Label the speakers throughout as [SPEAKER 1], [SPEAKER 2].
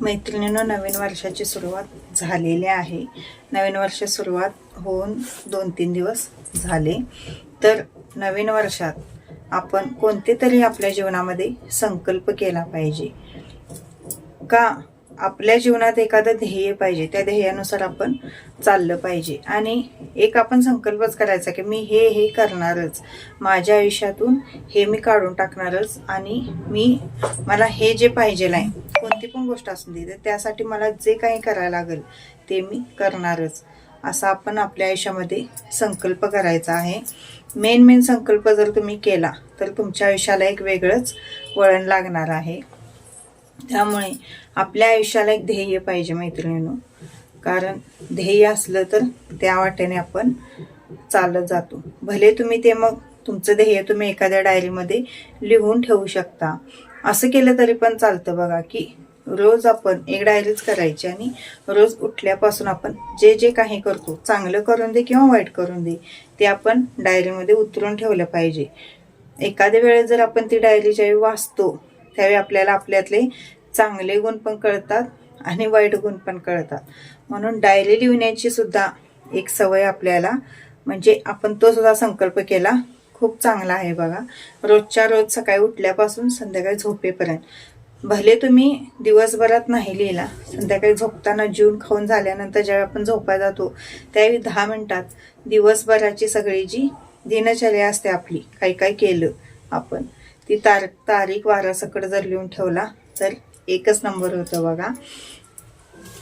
[SPEAKER 1] मैत्रिणीनं नवीन वर्षाची सुरुवात झालेली आहे. नवीन वर्ष सुरुवात होऊन दोन तीन दिवस झाले. तर नवीन वर्षात आपण कोणते तरी आपल्या जीवनामध्ये संकल्प केला पाहिजे. का आपल्या जीवनात एखादं ध्येय पाहिजे त्या ध्येयानुसार आपण चाललं पाहिजे. आणि एक आपण संकल्पच करायचा की मी हे हे करणारच. माझ्या आयुष्यातून हे मी काढून टाकणारच आणि मी मला हे जे पाहिजे आहे कोणती पण गोष्ट असू दे तर त्यासाठी मला जे काही करायला लागेल ते मी करणारच. असा आपण आपल्या आयुष्यामध्ये संकल्प करायचा आहे. मेन मेन संकल्प जर तुम्ही केला तर तुमच्या आयुष्याला एक वेगळंच वळण लागणार आहे. त्यामुळे आपल्या आयुष्याला एक ध्येय पाहिजे मैत्रिणीनो. कारण ध्येय असलं तर त्या वाटेने आपण चालत जातो. भले तुम्ही ते मग तुमचं ध्येय तुम्ही एखाद्या डायरीमध्ये लिहून ठेवू शकता. असं केलं तरी पण चालतं बघा की रोज आपण एक डायरीच करायची आणि रोज उठल्यापासून आपण जे जे काही करतो चांगलं करून दे किंवा वाईट करून दे ते आपण डायरीमध्ये उतरून ठेवलं पाहिजे. एखाद्या वेळेस जर आपण ती डायरी ज्यावेळी वाचतो त्यावेळी आपल्याला आपल्यातले चांगले गुण पण कळतात आणि वाईट गुण पण कळतात. म्हणून डायरी लिहिण्याची सुद्धा एक सवय आपल्याला म्हणजे आपण तो सुद्धा संकल्प केला खूप चांगला आहे बघा. रोजच्या रोज सकाळी उठल्यापासून संध्याकाळी झोपेपर्यंत. भले तुम्ही दिवसभरात नाही लिहिला संध्याकाळी झोपताना जीवन खाऊन झाल्यानंतर ज्यावेळी आपण झोपायला जातो त्यावेळी दहा मिनटात दिवसभराची सगळी जी दिनचर्या असते आपली काही काय केलं आपण ती तार तारीख वारासकट जर लिहून ठेवला तर एकच नंबर होतं बघा.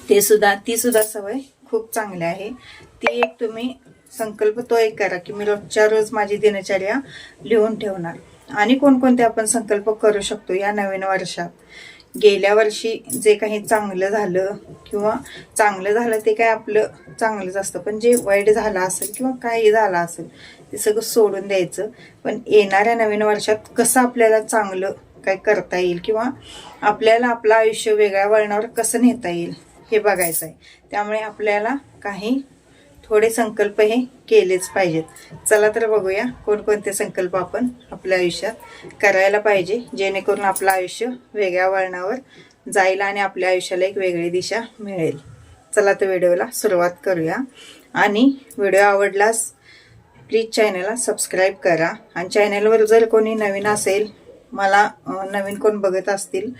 [SPEAKER 1] ते सुद्धा ती सुद्धा सवय खूप चांगली आहे. ती एक तुम्ही संकल्प तो एक करा की मी रोजच्या रोज माझी दिनचर्या लिहून ठेवणार. आणि कोणकोणते आपण संकल्प करू शकतो या नवीन वर्षात? गेल्या वर्षी जे काही चांगलं झालं किंवा चांगलं झालं ते काय आपलं चांगलंच असतं. पण जे वाईट झालं असेल किंवा काही झालं असेल ते सगळं सोडून द्यायचं. पण येणाऱ्या नवीन वर्षात कसं आपल्याला चांगलं काय करता येईल किंवा आपल्याला आपलं आयुष्य वेगळ्या वळणावर कसं नेता येईल हे बघायचं आहे त्यामुळे आपल्याला काही थोडे संकल्प हे केलेच पाहिजेत. चला तर बघूया कोणकोणते संकल्प आपण आपल्या आयुष्यात करायला पाहिजे जेणेकरून आपलं आयुष्य वेगळ्या वळणावर जाईल आणि आपल्या आयुष्याला एक वेगळी दिशा मिळेल. चला तर व्हिडिओला सुरुवात करूया. आणि व्हिडिओ आवडलास प्लीज चॅनलला सबस्क्राईब करा. आणि चॅनलवर जर कोणी नवीन असेल मला नवीन कोण बघत असतील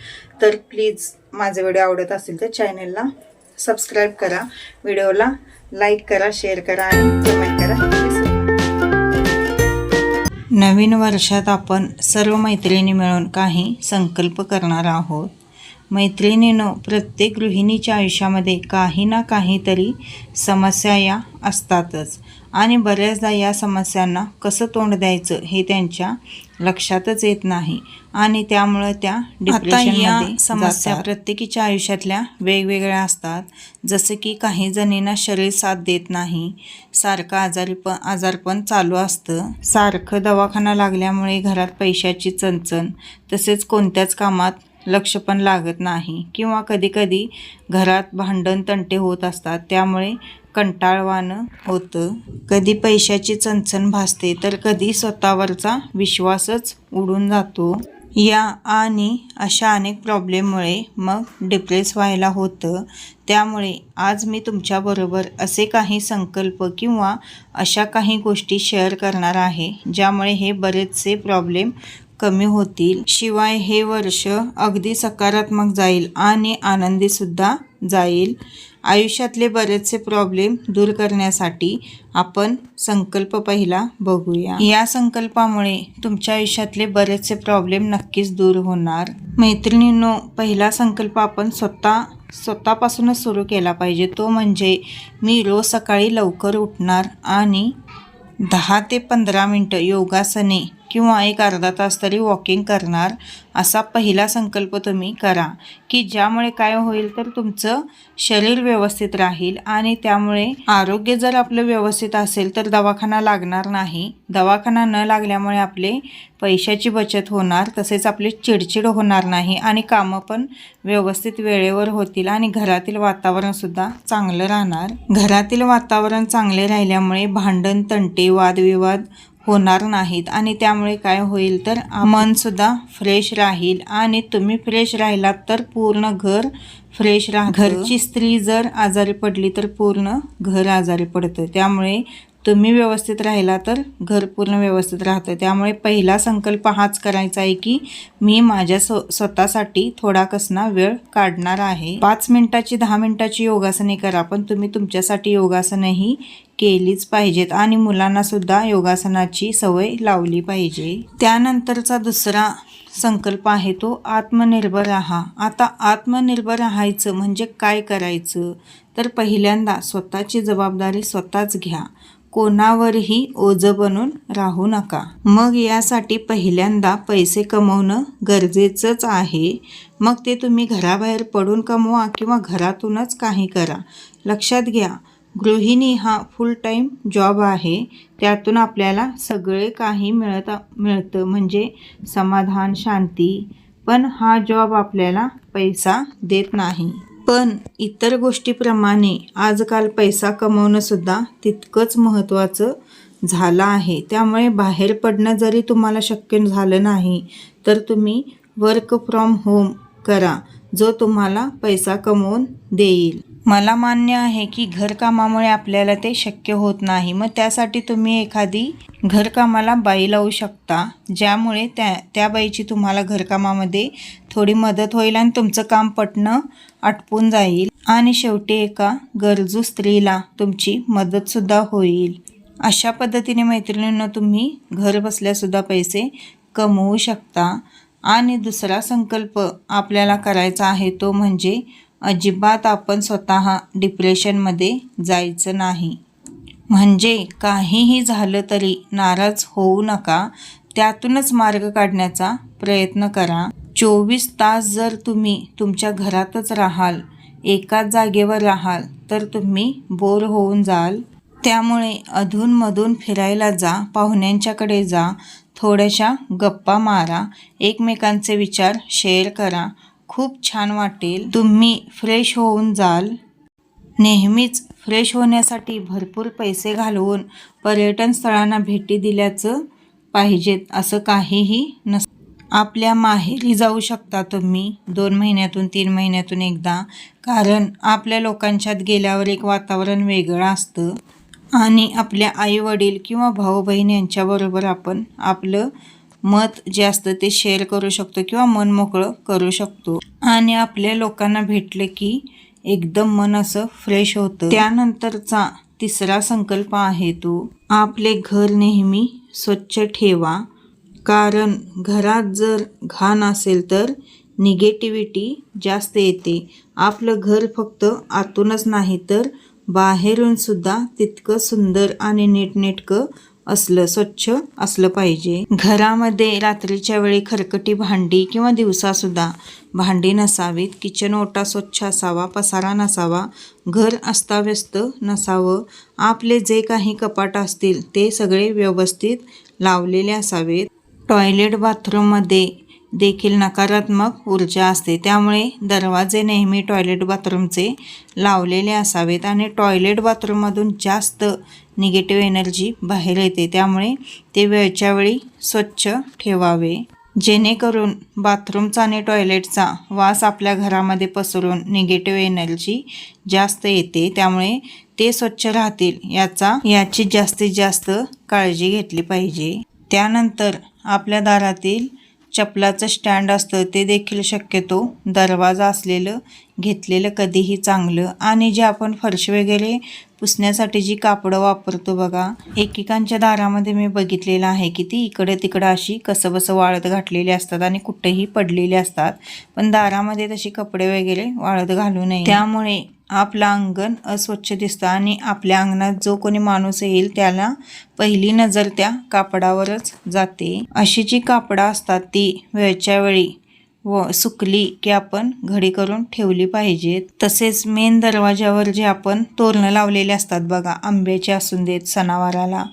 [SPEAKER 1] तर प्लीज माझे व्हिडिओ आवडत असतील तर चॅनलला सबस्क्राईब करा. व्हिडिओला लाईक करा शेअर करा आणि कमेंट करा. नवीन वर्षात आपण सर्व मैत्रिणी मिळून काही संकल्प करणार आहोत. मैत्रिणीनं प्रत्येक गृहिणीच्या आयुष्यामध्ये काही ना काहीतरी समस्या या असतातच. आणि बऱ्याचदा या समस्यांना कसं तोंड द्यायचं हे त्यांच्या लक्षातच येत नाही. आणि त्यामुळं त्या डिप्रेशनमध्ये समस्या प्रत्येकीच्या आयुष्यातल्या वेगवेगळ्या असतात. जसं की काही जणींना शरीर साथ देत नाही. सारखं आजारी पण आजारपण चालू असतं. सारखं दवाखाना लागल्यामुळे घरात पैशाची चणचण तसेच कोणत्याच कामात लक्ष पण लागत नाही. किंवा कधीकधी घरात भांडण तंटे होत असतात. त्यामुळे कंटाळवाणं होतं. कधी पैशाची चणचण भासते तर कधी स्वतःवरचा विश्वासच उडून जातो. या आणि अशा अनेक प्रॉब्लेममुळे मग डिप्रेस व्हायला होतं. त्यामुळे आज मी तुमच्याबरोबर असे काही संकल्प किंवा अशा काही गोष्टी शेअर करणार आहे ज्यामुळे हे बरेचसे प्रॉब्लेम कमी होतील. शिवाय हे वर्ष अगदी सकारात्मक जाईल आणि आनंदीसुद्धा जाईल. आयुष्यातले बरेचसे प्रॉब्लेम दूर करण्यासाठी आपण संकल्प पहिला बघूया. या संकल्पामुळे तुमच्या आयुष्यातले बरेचसे प्रॉब्लेम नक्कीच दूर होणार. मैत्रिणींनो पहिला संकल्प आपण स्वतः स्वतःपासूनच सुरू केला पाहिजे. तो म्हणजे मी रोज सकाळी लवकर उठणार आणि दहा ते पंधरा मिनटं योगासने किंवा एक अर्धा तास तरी वॉकिंग करणार असा पहिला संकल्प तुम्ही करा. की ज्यामुळे काय होईल तर तुमचं शरीर व्यवस्थित राहील आणि त्यामुळे आरोग्य जर आपलं व्यवस्थित असेल तर दवाखाना लागणार नाही. दवाखाना न लागल्यामुळे आपले पैशाची बचत होणार तसेच आपली चिडचिड होणार नाही आणि कामं पण व्यवस्थित वेळेवर होतील आणि घरातील वातावरणसुद्धा चांगलं राहणार. घरातील वातावरण चांगले राहिल्यामुळे भांडण तंटे वादविवाद होणार नाहीत. आणि त्यामुळे काय होईल तर मनसुद्धा फ्रेश राहील. आणि तुम्ही फ्रेश राहिलात तर पूर्ण घर फ्रेश राह घरची स्त्री जर आजारी पडली तर पूर्ण घर आजारी पडतं. त्यामुळे तुम्ही व्यवस्थित राहिला तर घर पूर्ण व्यवस्थित राहतं त्यामुळे पहिला संकल्प हाच करायचा आहे की मी माझ्या स्व स्वतःसाठी थोडा कसना वेळ काढणार आहे. पाच मिनिटाची दहा मिनिटाची योगासने करा पण तुम्ही तुमच्यासाठी योगासनंही केलीच पाहिजेत आणि मुलांनासुद्धा योगासनाची सवय लावली पाहिजे. त्यानंतरचा दुसरा संकल्प आहे तो आत्मनिर्भर राहा. आता आत्मनिर्भर राहायचं म्हणजे काय करायचं? तर पहिल्यांदा स्वतःची जबाबदारी स्वतःच घ्या. कोणावरही ओझं बनून राहू नका. मग यासाठी पहिल्यांदा पैसे कमवणं गरजेचंच आहे. मग ते तुम्ही घराबाहेर पडून कमवा किंवा घरातूनच काही करा. लक्षात घ्या गृहिणी हा फुल टाईम जॉब आहे. त्यातून आपल्याला सगळे काही मिळत मिळतं. म्हणजे समाधान शांती. पण हा जॉब आपल्याला पैसा देत नाही. पण इतर गोष्टीप्रमाणे आजकाल पैसा कमवणंसुद्धा तितकंच महत्त्वाचं झालं आहे. त्यामुळे बाहेर पडणं जरी तुम्हाला शक्य झालं नाही तर तुम्ही वर्क फ्रॉम होम करा जो तुम्हाला पैसा कमवून देईल. मला मान्य आहे की घरकामामुळे आपल्याला ते शक्य होत नाही. मग त्यासाठी तुम्ही एखादी घरकामाला बाई लावू शकता ज्यामुळे त्या त्या बाईची तुम्हाला घरकामामध्ये थोडी मदत होईल आणि तुमचं काम पटणं आटपून जाईल. आणि शेवटी एका गरजू स्त्रीला तुमची मदतसुद्धा होईल. अशा पद्धतीने मैत्रिणींना तुम्ही घर बसल्यासुद्धा पैसे कमवू शकता. आणि दुसरा संकल्प आपल्याला करायचा आहे तो म्हणजे अजिबात आपण स्वतः डिप्रेशनमध्ये जायचं नाही. म्हणजे काहीही झालं तरी नाराज होऊ नका. त्यातूनच मार्ग काढण्याचा प्रयत्न करा. चोवीस तास जर तुम्ही तुमच्या घरातच राहाल एकाच जागेवर राहाल तर तुम्ही बोर होऊन जाल. त्यामुळे अधूनमधून फिरायला जा पाहुण्यांच्याकडे जा थोड्याशा गप्पा मारा एकमेकांचे विचार शेअर करा. खूप छान वाटेल. तुम्ही फ्रेश होऊन जाल. नेहमीच फ्रेश होण्यासाठी भरपूर पैसे घालवून पर्यटन स्थळांना भेटी दिल्याचं पाहिजेत असं काहीही नस आपल्या माहेरी जाऊ शकता तुम्ही दोन महिन्यातून तीन महिन्यातून एकदा. कारण आपल्या लोकांच्यात गेल्यावर एक वातावरण वेगळं असतं. आणि आपल्या आईवडील किंवा भाऊ बहीण यांच्याबरोबर आपण आपलं मत जे असतं ते शेअर करू शकतो किंवा मन मोकळं करू शकतो. आणि आपल्या लोकांना भेटले की एकदम मन असं फ्रेश होतं. त्यानंतरचा तिसरा संकल्प आहे तो आपले घर नेहमी स्वच्छ ठेवा. कारण घरात जर घाण असेल तर निगेटिव्हिटी जास्त येते. आपलं घर फक्त आतूनच नाही तर बाहेरून सुद्धा तितकं सुंदर आणि नीटनेटकं असलं स्वच्छ असलं पाहिजे. घरामध्ये रात्रीच्या वेळी खरकटी भांडी किंवा दिवसासुद्धा भांडी नसावीत. किचन ओटा स्वच्छ असावा पसारा नसावा घर अस्ताव्यस्त नसावं. आपले जे काही कपाट असतील ते सगळे व्यवस्थित लावलेले असावेत. टॉयलेट बाथरूममध्ये देखील नकारात्मक ऊर्जा असते. त्यामुळे दरवाजे नेहमी टॉयलेट बाथरूमचे लावलेले असावेत आणि टॉयलेट बाथरूममधून जास्त निगेटिव्ह एनर्जी बाहेर येते. त्यामुळे ते वेळच्या वेळी स्वच्छ ठेवावे. जेणेकरून बाथरूमचा आणि टॉयलेटचा वास आपल्या घरामध्ये पसरून निगेटिव्ह एनर्जी जास्त येते. त्यामुळे ते स्वच्छ राहतील याचा याची जास्तीत जास्त काळजी घेतली पाहिजे. त्यानंतर आपल्या दारातील चपलाचं स्टँड असतं ते देखील शक्यतो दरवाजा असलेलं घेतलेलं कधीही चांगलं. आणि जे आपण फरशी वगैरे पुसण्यासाठी जी कापडं वापरतो बघा एकेकांच्या दारामध्ये मी बघितलेलं आहे की ती इकडे तिकडं अशी कसंबसं वाळत घातलेली असतात आणि कुठेही पडलेली असतात. पण दारामध्ये तशी कपडे वगैरे वाळत घालू नये. त्यामुळे आपलं अंगण अस्वच्छ दिसतं आणि आपल्या अंगणात जो कोणी माणूस येईल त्याला पहिली नजर त्या कापडावरच जाते. अशी जी कापडं असतात ती वेळच्या वेळी व सुकली की आपण घडी करून ठेवली पाहिजेत तसेच मेन दरवाज्यावर जे आपण तोरणं लावलेले असतात बघा आंब्याचे असून देत सणावाराला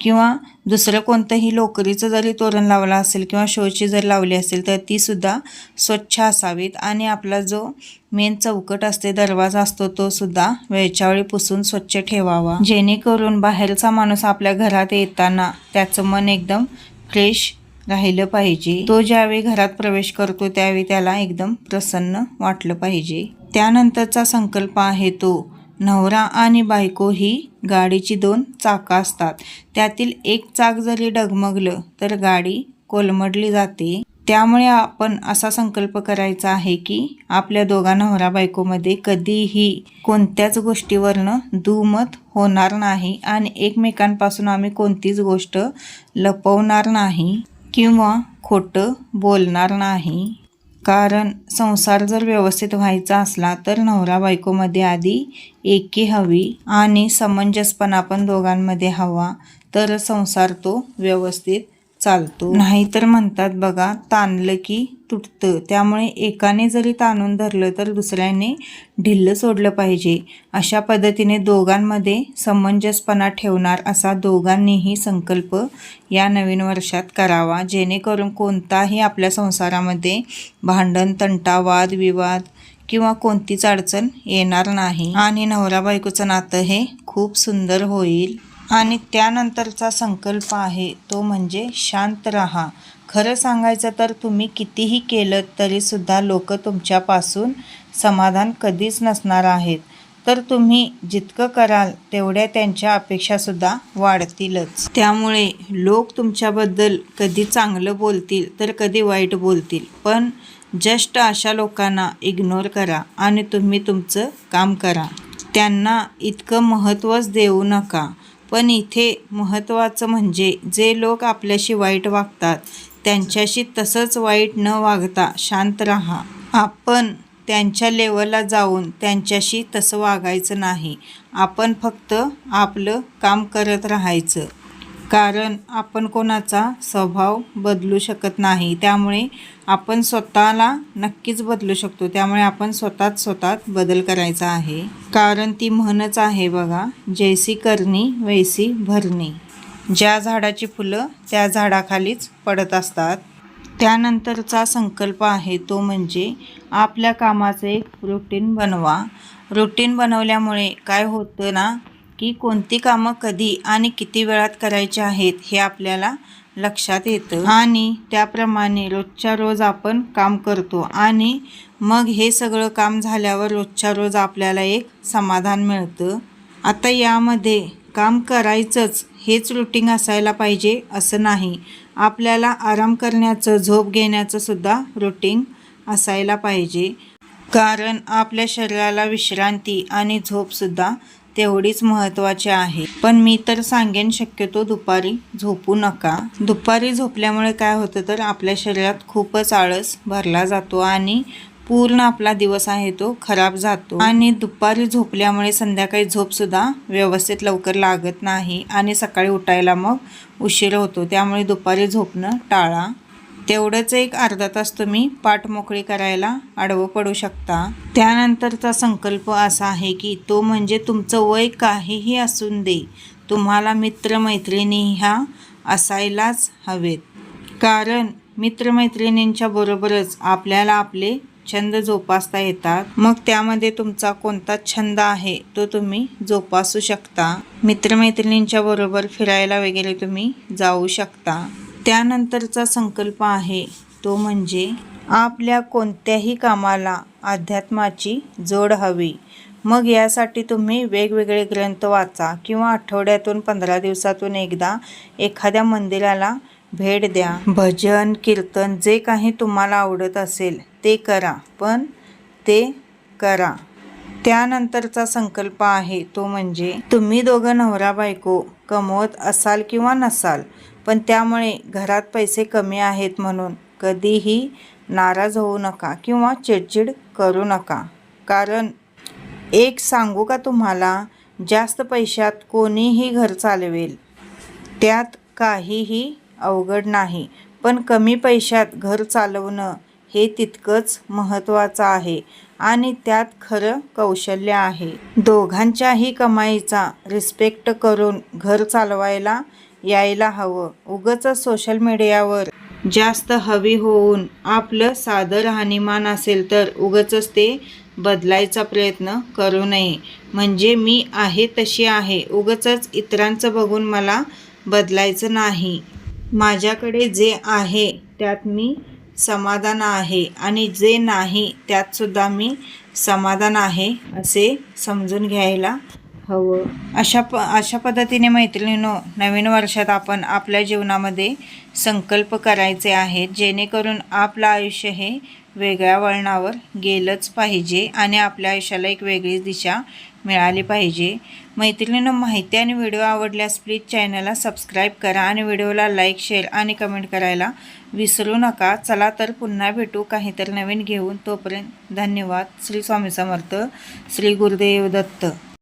[SPEAKER 1] किंवा दुसरं कोणतंही लोकरीचं जरी तोरण लावलं असेल किंवा शोची जर लावली असेल तर ती सुद्धा स्वच्छ असावीत. आणि आपला जो मेन चौकट असते दरवाजा असतो तो सुद्धा वेळच्या वेळी पुसून स्वच्छ ठेवावा. जेणेकरून बाहेरचा माणूस आपल्या घरात येताना त्याचं मन एकदम फ्रेश राहिलं पाहिजे. तो ज्यावेळी घरात प्रवेश करतो त्यावेळी त्याला एकदम प्रसन्न वाटलं पाहिजे. त्यानंतरचा संकल्प आहे तो नवरा आणि बायको ही गाडीची दोन चाकं असतात. त्यातील एक चाक जरी डगमगलं तर गाडी कोलमडली जाते. त्यामुळे आपण असा संकल्प करायचा आहे की आपल्या दोघा नवरा बायकोमध्ये कधीही कोणत्याच गोष्टीवरनं दुमत होणार नाही आणि एकमेकांपासून आम्ही कोणतीच गोष्ट लपवणार नाही. किंवा खोटं बोलणार नाही. कारण संसार जर व्यवस्थित व्हायचा असला तर नवरा बायकोमध्ये आधी एकी हवी आणि समंजसपणा पण दोघांमध्ये हवा. तर संसार तो व्यवस्थित चालतो. नाहीतर म्हणतात बघा ताणलं की तुटतं. त्यामुळे एकाने जरी ताणून धरलं तर दुसऱ्याने ढिल्लं सोडलं पाहिजे. अशा पद्धतीने दोघांमध्ये समंजसपणा ठेवणार असा दोघांनीही संकल्प या नवीन वर्षात करावा. जेणेकरून कोणताही आपल्या संसारामध्ये भांडण तंटा वाद विवाद किंवा कोणतीच अडचण येणार नाही. आणि नवरा बायकोचं नातं हे खूप सुंदर होईल. आणि त्यानंतरचा संकल्प आहे तो म्हणजे शांत राहा. खरं सांगायचं तर तुम्ही कितीही केलं तरीसुद्धा लोक तुमच्यापासून समाधान कधीच नसणार आहेत. तर तुम्ही जितकं कराल तेवढ्या त्यांच्या अपेक्षासुद्धा वाढतीलच. त्यामुळे लोक तुमच्याबद्दल कधी चांगलं बोलतील तर कधी वाईट बोलतील पण जस्ट अशा लोकांना इग्नोर करा आणि तुम्ही तुमचं काम करा. त्यांना इतकं महत्त्वच देऊ नका. पण इथे महत्त्वाचं म्हणजे जे लोक आपल्याशी वाईट वागतात त्यांच्याशी तसंच वाईट न वागता शांत राहा. आपण त्यांच्या लेवलला जाऊन त्यांच्याशी तसं वागायचं नाही. आपण फक्त आपलं काम करत राहायचं. कारण आपण कोणाचा स्वभाव बदलू शकत नाही. त्यामुळे आपण स्वतःला नक्कीच बदलू शकतो. त्यामुळे आपण स्वतःच स्वतःत बदल करायचा आहे. कारण ती म्हणच आहे बघा जैसी करणी वैसी भरणी. ज्या झाडाची फुलं त्या झाडाखालीच पडत असतात. त्यानंतरचा संकल्प आहे तो म्हणजे आपल्या कामाचं एक रुटीन बनवा. रुटीन बनवल्यामुळे काय होतं ना की कोणती कामं कधी आणि किती वेळात करायची आहेत हे आपल्याला लक्षात येतं. आणि त्याप्रमाणे रोजच्या रोज आपण काम करतो आणि मग हे सगळं काम झाल्यावर रोजच्या रोज आपल्याला एक समाधान मिळतं. आता यामध्ये काम करायचंच हेच रुटीन असायला पाहिजे असं नाही. आपल्याला आराम करण्याचं झोप घेण्याचं सुद्धा रुटीन असायला पाहिजे. कारण आपल्या शरीराला विश्रांती आणि झोपसुद्धा तेवढीच महत्त्वाची आहे. पण मी तर सांगेन शक्यतो दुपारी झोपू नका. दुपारी झोपल्यामुळे काय होतं तर आपल्या शरीरात खूपच आळस भरला जातो आणि पूर्ण आपला दिवस आहे तो खराब जातो. आणि दुपारी झोपल्यामुळे संध्याकाळी झोपसुद्धा व्यवस्थित लवकर लागत नाही आणि सकाळी उठायला मग उशीर होतो. त्यामुळे दुपारी झोपणं टाळा. तेवढंच एक अर्धा तास तुम्ही पाठ मोकळी करायला आडवं पडू शकता. त्यानंतरचा संकल्प असा आहे की तो म्हणजे तुमचं वय काहीही असून दे तुम्हाला मित्रमैत्रिणी ह्या असायलाच हवेत. कारण मित्रमैत्रिणींच्या बरोबरच आपल्याला आपले छंद जोपासता येतात. मग त्यामध्ये तुमचा कोणता छंद आहे तो तुम्ही जोपासू शकता. मित्रमैत्रिणींच्या बरोबर फिरायला वगैरे तुम्ही जाऊ शकता. त्यानंतरचा संकल्प आहे तो म्हणजे आपल्या कोणत्याही कामाला अध्यात्माची जोड हवी. मग यासाठी तुम्ही वेगवेगळे ग्रंथ वाचा किंवा आठवड्यातून पंधरा दिवसातून एकदा एखाद्या मंदिराला भेट द्या. भजन कीर्तन जे काही तुम्हाला आवडत असेल ते करा पण ते करा. त्यानंतरचा संकल्प आहे तो म्हणजे तुम्ही दोघं नवरा बायको कमवत असाल किंवा नसाल पण त्यामुळे घरात पैसे कमी आहेत म्हणून कधीही नाराज होऊ नका किंवा चिडचिड करू नका. कारण एक सांगू का तुम्हाला जास्त पैशात कोणीही घर चालवेल त्यात काहीही अवघड नाही पण कमी पैशात घर चालवणं हे तितकंच महत्त्वाचं आहे. आणि त्यात खरं कौशल्य आहे. दोघांच्याही कमाईचा रिस्पेक्ट करून घर चालवायला यायला हवं. उगच सोशल मीडियावर जास्त हवी होऊन आपलं साधं राहणीमान असेल तर उगच ते बदलायचा प्रयत्न करू नये. म्हणजे मी आहे तशी आहे. उगच इतरांचं बघून मला बदलायचं नाही. माझ्याकडे जे आहे त्यात मी समाधान आहे आणि जे नाही त्यातसुद्धा मी समाधान आहे असे समजून घ्यायला हवं. अशा प अशा पद्धतीने मैत्रिणीनो नवीन वर्षात आपण आपल्या जीवनामध्ये संकल्प करायचे आहेत जेणेकरून आपलं आयुष्य हे वेगळ्या वळणावर गेलंच पाहिजे आणि आपल्या आयुष्याला एक वेगळीच दिशा मिळाली पाहिजे. मैत्रिणीनं माहिती आणि व्हिडिओ आवडल्यास प्लीज चॅनलला सबस्क्राईब करा आणि व्हिडिओला लाईक शेअर आणि कमेंट करायला विसरू नका. चला तर पुन्हा भेटू काहीतरी नवीन घेऊन. तोपर्यंत धन्यवाद. श्री स्वामी समर्थ. श्री गुरुदेव दत्त.